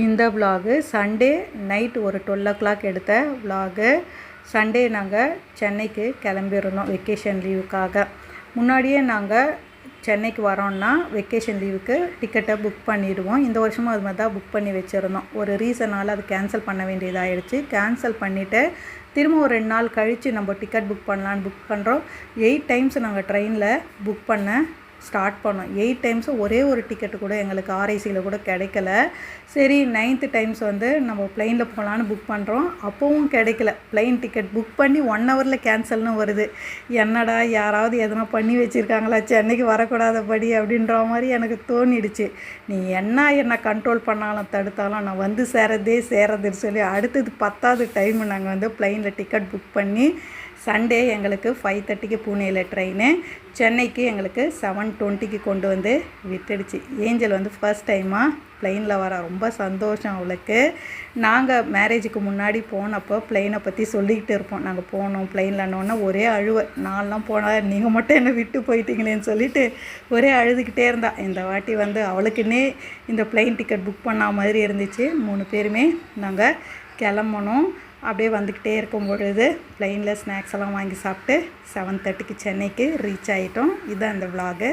இந்த vlog Sunday night ஒரு twelve o'clock எடுத்த விலாகு சண்டே நாங்கள் சென்னைக்கு கிளம்பிடணும் வெக்கேஷன் லீவுக்காக முன்னாடியே நாங்கள் சென்னைக்கு வரோன்னா வெக்கேஷன் லீவுக்கு டிக்கெட்டை புக் பண்ணிடுவோம். இந்த வருஷமும் அது மாதிரி தான் புக் பண்ணி வச்சுருந்தோம். ஒரு ரீசனால் அது கேன்சல் பண்ண வேண்டியதாகிடுச்சு கேன்சல் பண்ணிவிட்டு திரும்ப ஒரு ரெண்டு நாள் கழித்து நம்ம டிக்கெட் புக் பண்ணலான்னு புக் பண்ணுறோம் எயிட் டைம்ஸ் நாங்கள் ட்ரெயினில் புக் பண்ண ஸ்டார்ட் பண்ணோம். எயிட் டைம்ஸும் ஒரே ஒரு டிக்கெட்டு கூட எங்களுக்கு ஆர்ஐசியில் கூட கிடைக்கல. சரி நைன்த்து டைம்ஸ் வந்து நம்ம பிளெயினில் போகலான்னு புக் பண்ணுறோம் அப்போவும் கிடைக்கல. பிளெயின் டிக்கெட் புக் பண்ணி ஒன் ஹவரில் கேன்சல்னு வருது. என்னடா யாராவது எதனா பண்ணி வச்சுருக்காங்களா? சென்னைக்கு வரக்கூடாதபடி அப்படின்ற மாதிரி எனக்கு தோணிடுச்சு. நீ என்ன என்னை கண்ட்ரோல் பண்ணாலும் தடுத்தாலும் நான் வந்து சேரதே சேரதுன்னு சொல்லி அடுத்தது பத்தாவது டைம் நாங்கள் வந்து பிளெயினில் டிக்கெட் புக் பண்ணி சண்டே எங்களுக்கு ஃபைவ் தேர்ட்டிக்கு பூனேயில் ட்ரெயின் சென்னைக்கு எங்களுக்கு செவன் டுவெண்ட்டிக்கு கொண்டு வந்து விட்டுடுச்சு. ஏஞ்சல் வந்து ஃபர்ஸ்ட் டைமாக பிளெயினில் வர. ரொம்ப சந்தோஷம் அவளுக்கு. நாங்கள் மேரேஜுக்கு முன்னாடி போனப்போ பிளெயினை பற்றி சொல்லிக்கிட்டு இருப்போம். நாங்கள் போனோம் ப்ளைனில்னோன்னா ஒரே அழுவ. நான்லாம் போனால் நீங்கள் மட்டும் என்னை விட்டு போயிட்டீங்களேன்னு சொல்லிட்டு ஒரே அழுதுகிட்டே இருந்தா. இந்த வாட்டி வந்து அவளுக்குன்னே இந்த பிளெயின் டிக்கெட் புக் பண்ண மாதிரி இருந்துச்சு. மூணு பேருமே நாங்கள் கிளம்பணும். அப்படியே வந்துக்கிட்டே இருக்கும் பொழுது ப்ளைனில் ஸ்நாக்ஸ் எல்லாம் வாங்கி சாப்பிட்டு செவன் தேர்ட்டிக்கு சென்னைக்கு ரீச் ஆகிட்டோம் இதுதான் இந்த விலாகு